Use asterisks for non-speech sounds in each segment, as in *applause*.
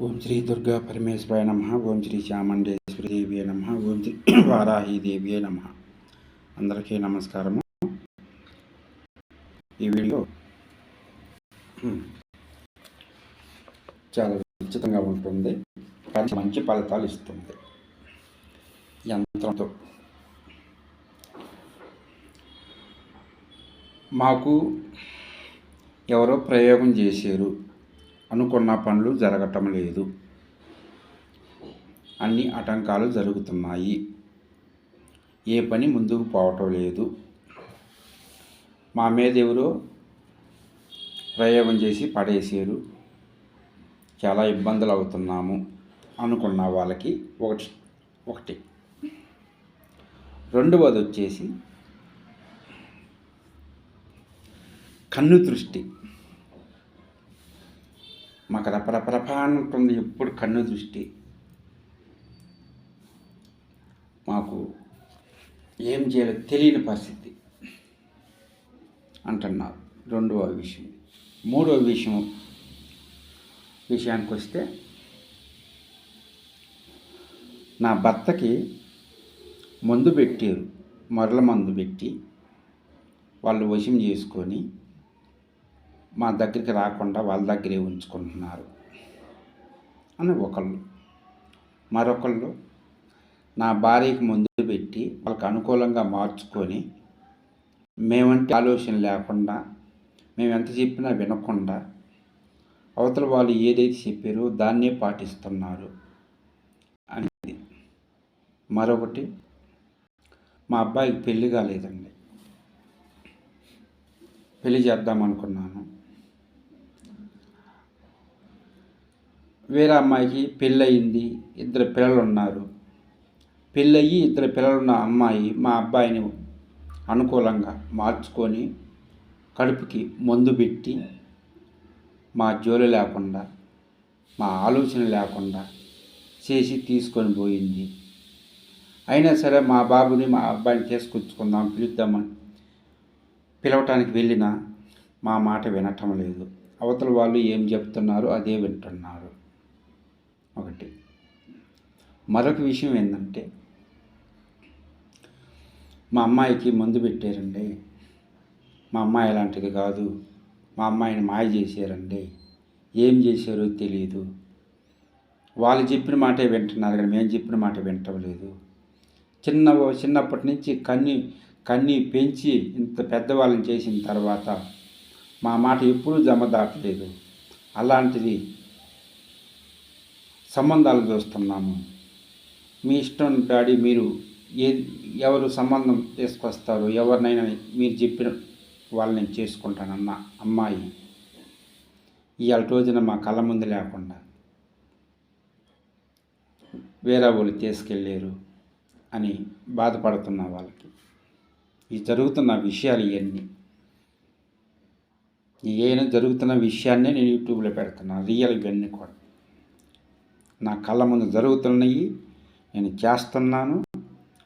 ఓం శ్రీ దుర్గా పరమేశ్వరాయ నమ. ఓం శ్రీ చాముండేశ్వరి దేవి నమ. ఓం శ్రీ *clears throat* వారాహి నమ. అందరికీ నమస్కారము. ఈ వీడియో చాలా ఉచితంగా ఉంటుంది. కానీ మంచి ఫలితాలు ఇస్తుంది. యంత్రంతో. మాకు ఎవరో ప్రయోగం చేశారు. అనుకున్న పనులు జరగటం లేదు. అన్ని ఆటంకాలు జరుగుతున్నాయి. ఏ పని ముందుకు పోవటం లేదు. మా మీద ఎవరో ప్రయోగం చేసి పడేసారు చాలా ఇబ్బందులు అవుతున్నాము అనుకున్న వాళ్ళకి ఒకటి ఒకటి. రెండవది వచ్చేసి కన్ను దృష్టి మాకు రపరపరప ఉంటుంది ఎప్పుడు కన్ను దృష్టి. మాకు ఏం చేయాలో తెలియని పరిస్థితి అంటున్నారు రెండవ విషయం. మూడవ విషయం విషయానికి వస్తే నా భర్తకి మందు పెట్టారు మరల మందు పెట్టి వాళ్ళు వశం చేసుకొని మా దగ్గరికి రాకుండా వాళ్ళ దగ్గరే ఉంచుకుంటున్నారు అని ఒకళ్ళు. మరొకళ్ళు నా భార్యకి ముందు పెట్టి వాళ్ళకి అనుకూలంగా మార్చుకొని మేమంటే ఆలోచన లేకుండా మేము ఎంత చెప్పినా వినకుండా అవతల వాళ్ళు ఏదైతే చెప్పారో దాన్నే పాటిస్తున్నారు అనేది. మరొకటి మా అబ్బాయికి పెళ్ళి కాలేదండి. పెళ్ళి చేద్దాం అనుకున్నాను. వేరే అమ్మాయికి పెళ్ళయింది ఇద్దరు పిల్లలు ఉన్నారు పెళ్ళయి ఇద్దరు పిల్లలున్న అమ్మాయి మా అబ్బాయిని అనుకూలంగా మార్చుకొని కడుపుకి మందు పెట్టి మా జోలి లేకుండా మా ఆలోచన లేకుండా చేసి తీసుకొని పోయింది. అయినా సరే మా బాబుని మా అబ్బాయిని తీసుకొచ్చుకుందాం పిలుద్దామని పిలవటానికి వెళ్ళినా మా మాట వినటం లేదు. అవతల వాళ్ళు ఏం చెప్తున్నారో అదే వింటున్నారు. ఒకటి. మరొక విషయం ఏంటంటే మా అమ్మాయికి మందు పెట్టారండి. మా అమ్మాయి అలాంటిది కాదు. మా అమ్మాయిని మాయ చేశారండి. ఏం చేశారో తెలియదు వాళ్ళు చెప్పిన మాటే వింటున్నారు కానీ మేము చెప్పిన మాట వింటం లేదు చిన్న చిన్నప్పటి నుంచి కన్ని కన్ని పెంచి ఇంత పెద్దవాళ్ళని చేసిన తర్వాత మా మాట ఎప్పుడూ జమ దాటలేదు. అలాంటిది సంబంధాలు చూస్తున్నాము. మీ ఇష్టం డాడీ మీరు ఏ ఎవరు సంబంధం తీసుకొస్తారు? ఎవరినైనా మీరు చెప్పిన వాళ్ళని నేను చేసుకుంటానన్న అమ్మాయి. ఇవాళ రోజున మా కళ్ళ ముందు లేకుండా వేరే వాళ్ళు తీసుకెళ్ళారు అని బాధపడుతున్న వాళ్ళకి. ఈ జరుగుతున్న విషయాలు ఇవన్నీ. ఏమైనా జరుగుతున్న విషయాన్నే నేను యూట్యూబ్లో పెడుతున్నాను రియల్ ఇవన్నీ కూడా. నా కళ్ళ ముందు జరుగుతున్నాయి నేను చేస్తున్నాను.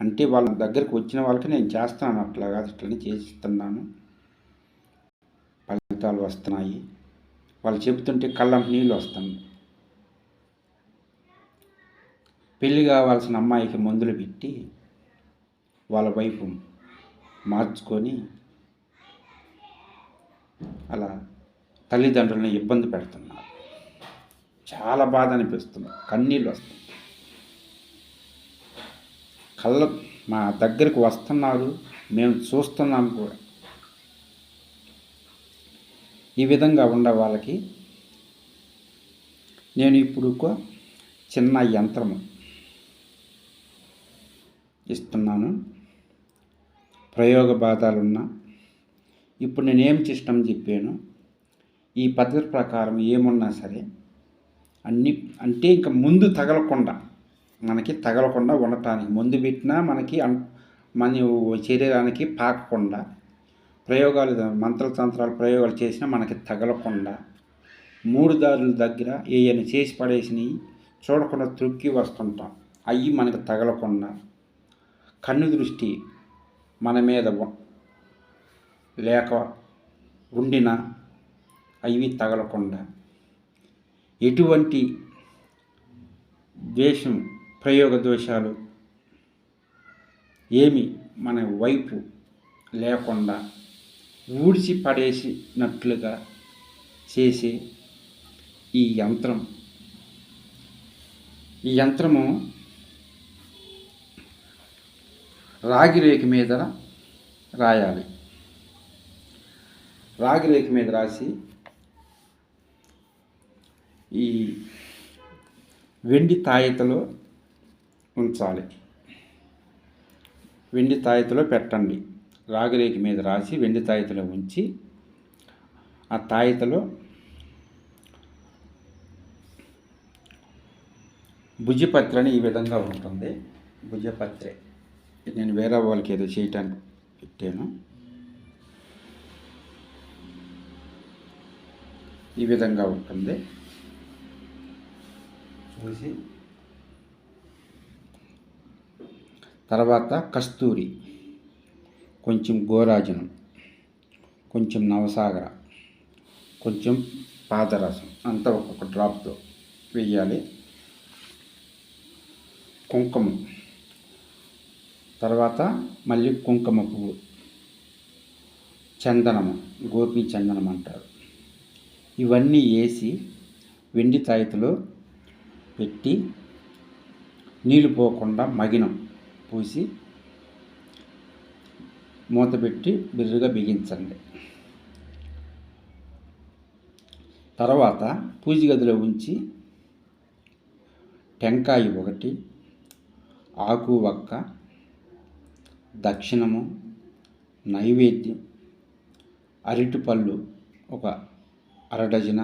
అంటే వాళ్ళ దగ్గరికి వచ్చిన వాళ్ళకి నేను చేస్తున్నాను. అట్లా కాదు అట్లని చేస్తున్నాను. ఫలితాలు వస్తున్నాయి. వాళ్ళు చెబుతుంటే కళ్ళ నీళ్ళు వస్తున్నాయి. పెళ్ళి కావాల్సిన అమ్మాయికి మందులు పెట్టి వాళ్ళ వైపు మార్చుకొని అలా తల్లిదండ్రులను ఇబ్బంది పెడుతున్నారు. చాలా బాధ అనిపిస్తుంది. కన్నీళ్ళు వస్తాయి. కళ్ళ మా దగ్గరికి వస్తున్నారు. మేము చూస్తున్నాం కూడా. ఈ విధంగా ఉండే వాళ్ళకి నేను ఇప్పుడు ఒక చిన్న యంత్రము ఇస్తున్నాను. ప్రయోగ బాధాలున్న ఇప్పుడు నేనేం ఏం చెప్పాను. ఈ పద్ధతి ప్రకారం ఏమున్నా సరే అన్ని అంటే ఇంకా ముందు తగలకుండా మనకి తగలకుండా ఉండటానికి ముందు పెట్టినా మనకి మన శరీరానికి పాకకుండా ప్రయోగాలు మంత్ర తంత్రాలు ప్రయోగాలు చేసినా మనకి తగలకుండా మూడు దారుల దగ్గర ఏమైనా చేసి పడేసినవి చూడకుండా తృక్కి వస్తుంటాం. అవి మనకి తగలకుండా కన్ను దృష్టి మన మీద లేక ఉండిన అవి తగలకుండా ఎటువంటి ద్వేషం ప్రయోగ దోషాలు ఏమి మన వైపు లేకుండా ఊడ్చి పడేసినట్లుగా చేసే ఈ యంత్రం. ఈ యంత్రము రాగి రేఖ మీద రాయాలి. రాగి రేఖ మీద రాసి ఈ వెండి తాయితలో ఉంచాలి. వెండి తాయితలో పెట్టండి. రాగిరేఖ మీద రాసి వెండి తాయితలో ఉంచి ఆ తాయితలో భుజపత్రని ఈ విధంగా ఉంటుంది. భుజపత్రే. నేను వేరే వాళ్ళకి ఏదో చేయటానికి పెట్టాను. ఈ విధంగా ఉంటుంది. పూసి తర్వాత కస్తూరి కొంచెం గోరాజనం కొంచెం నవసాగర కొంచెం పాదరసం అంతా ఒక్కొక్క డ్రాప్తో వేయాలి. కుంకుమ తర్వాత మళ్ళీ కుంకుమ పువ్వు చందనము గోపి చందనం అంటారు. ఇవన్నీ వేసి వెండి తాయితలో పెట్టి నీళ్ళు పోకుండా మగినం పూసి మూత పెట్టి బిర్రుగా బిగించండి. తర్వాత పూజ గదిలో ఉంచి టెంకాయ ఒకటి ఆకు వక్క దక్షిణము నైవేద్యం అరటిపళ్ళు ఒక అర డజన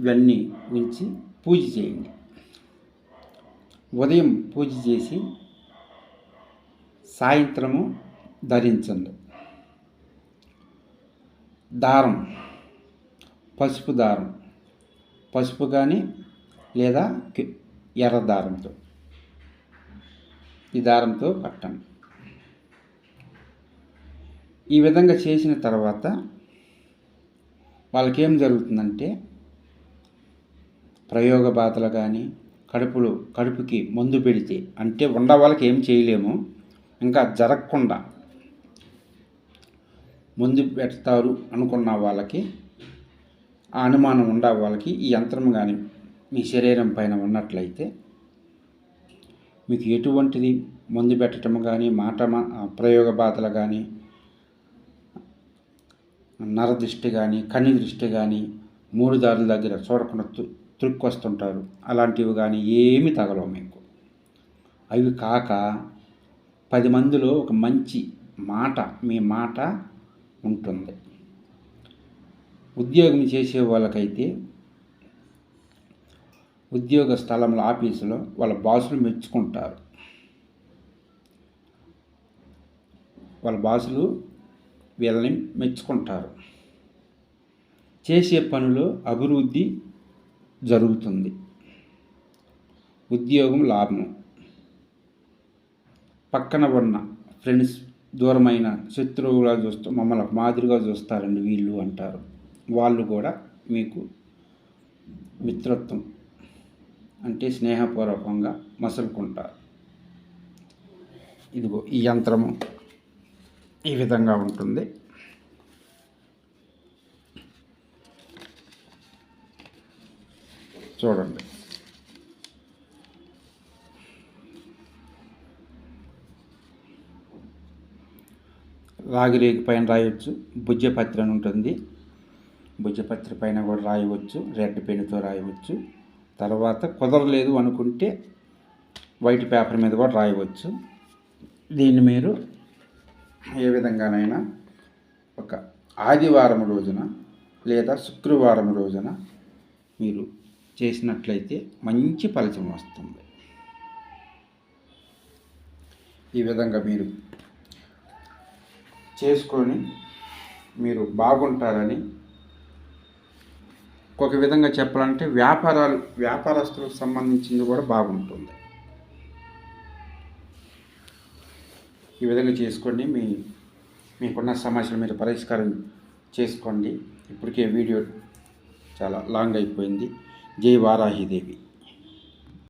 ఇవన్నీ ఉంచి పూజ చేయండి. ఉదయం పూజ చేసి సాయంత్రము ధరించండి. దారం పసుపు దారం పసుపు కానీ లేదా ఎర్ర దారంతో. ఈ దారంతో కట్టండి. ఈ విధంగా చేసిన తర్వాత వాళ్ళకి ఏం జరుగుతుందంటే ప్రయోగ బాధలు కానీ కడుపులు కడుపుకి మందు పెడితే అంటే ఉండ వాళ్ళకి ఏం చేయలేము. ఇంకా జరగకుండా ముందు పెడతారు అనుకున్న వాళ్ళకి ఆ అనుమానం ఉండ వాళ్ళకి ఈ యంత్రం కానీ మీ శరీరం పైన ఉన్నట్లయితే మీకు ఎటువంటిది మందు పెట్టడం కానీ మాట ప్రయోగ బాధలు కానీ నరదృష్టి కానీ కన్ను దృష్టి కానీ మూడు దారుల దగ్గర చూడకుండా వస్తుంటారు అలాంటివి కానీ ఏమి తగలవు మీకు. అవి కాక పది మందిలో ఒక మంచి మాట మీ మాట ఉంటుంది. ఉద్యోగం చేసే వాళ్ళకైతే ఉద్యోగ స్థలంలో ఆఫీసులో వాళ్ళ బాసులు మెచ్చుకుంటారు. వాళ్ళ బాసులు వీళ్ళని మెచ్చుకుంటారు. చేసే పనులు అభివృద్ధి జరుగుతుంది. ఉద్యోగం లాభం. పక్కన ఉన్న ఫ్రెండ్స్ దూరమైన శత్రువుగా చూస్తూ మమ్మల్ని మాదిరిగా చూస్తారండి వీళ్ళు అంటారు. వాళ్ళు కూడా మీకు మిత్రత్వం అంటే స్నేహపూర్వకంగా మసులుకుంటారు. ఇదిగో ఈ యంత్రము ఈ విధంగా ఉంటుంది. చూడండి. రాగిరేగి పైన రాయొచ్చు భుజ్యపత్రి అని ఉంటుంది. భుజపత్రి పైన కూడా రాయవచ్చు రెడ్ పెన్నుతో రాయవచ్చు. తర్వాత కుదరలేదు అనుకుంటే వైట్ పేపర్ మీద కూడా రాయవచ్చు. దీన్ని మీరు ఏ విధంగానైనా ఒక ఆదివారం రోజున లేదా శుక్రవారం రోజున మీరు చేసినట్లయితే మంచి ఫలితం వస్తుంది. ఈ విధంగా మీరు చేసుకొని మీరు బాగుంటారని ఒక విధంగా చెప్పాలంటే వ్యాపారాలు వ్యాపారస్తులకు సంబంధించింది కూడా బాగుంటుంది. ఈ విధంగా చేసుకోండి. మీ మీకున్న సమస్యలు మీరు పరిష్కారం చేసుకోండి. ఇప్పటికే వీడియో చాలా లాంగ్ అయిపోయింది. जय वाराही देवी।